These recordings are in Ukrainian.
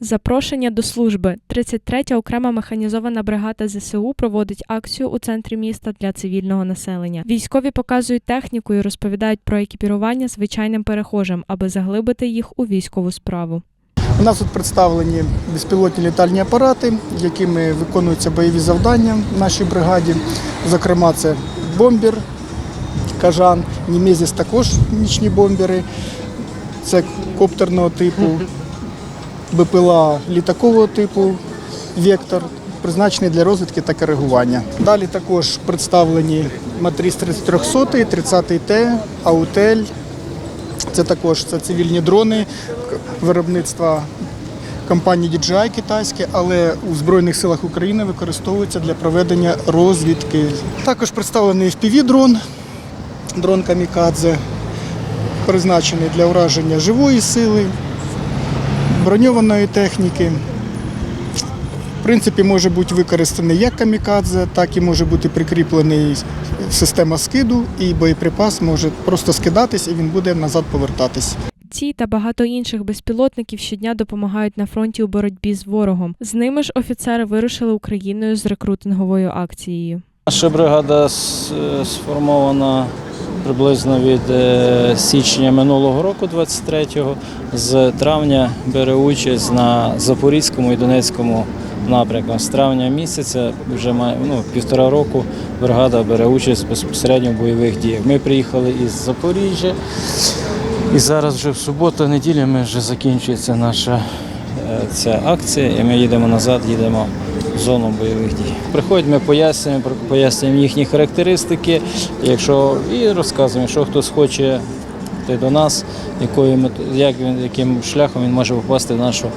Запрошення до служби. 33-я окрема механізована бригада ЗСУ проводить акцію у центрі міста для цивільного населення. Військові показують техніку і розповідають про екіпірування звичайним перехожим, аби заглибити їх у військову справу. У нас тут представлені безпілотні літальні апарати, якими виконуються бойові завдання в нашій бригаді. Зокрема, це бомбер, кажан, Німезіс також нічні бомбери, це коптерного типу, БПЛА літакового типу, Вектор, призначений для розвідки та коригування. Далі також представлені Матріс 300, 30Т, Аутель, це також це цивільні дрони виробництва компанії DJI китайське, але у Збройних силах України використовується для проведення розвідки. Також представлений FPV-дрон, дрон Камікадзе, призначений для ураження живої сили, броньованої техніки. В принципі, може бути використаний як камікадзе, так і може бути прикріплений система скиду, і боєприпас може просто скидатись і він буде назад повертатись. Ці та багато інших безпілотників щодня допомагають на фронті у боротьбі з ворогом. З ними ж офіцери вирушили Україною з рекрутинговою акцією. Наша бригада сформована приблизно від е, січня минулого року, 23-го. З травня бере участь на Запорізькому і Донецькому напрямках. З травня місяця вже має ну, півтора року бригада бере участь безпосередньо в бойових діях. Ми приїхали із Запоріжжя. І зараз вже в суботу, неділю ми вже закінчується наша е, ця акція, і ми їдемо назад, їдемо зону бойових дій. Приходять, ми пояснюємо, пояснюємо їхні характеристики, якщо і розказуємо, що хтось хоче йти до нас, якою як він, яким шляхом він може попасти в нашу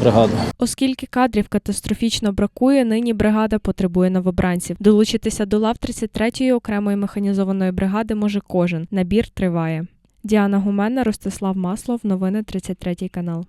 бригаду. Оскільки кадрів катастрофічно бракує, нині бригада потребує новобранців. Долучитися до лав 33-ї окремої механізованої бригади може кожен. Набір триває. Діана Гумена, Ростислав Маслов. Новини 33 канал.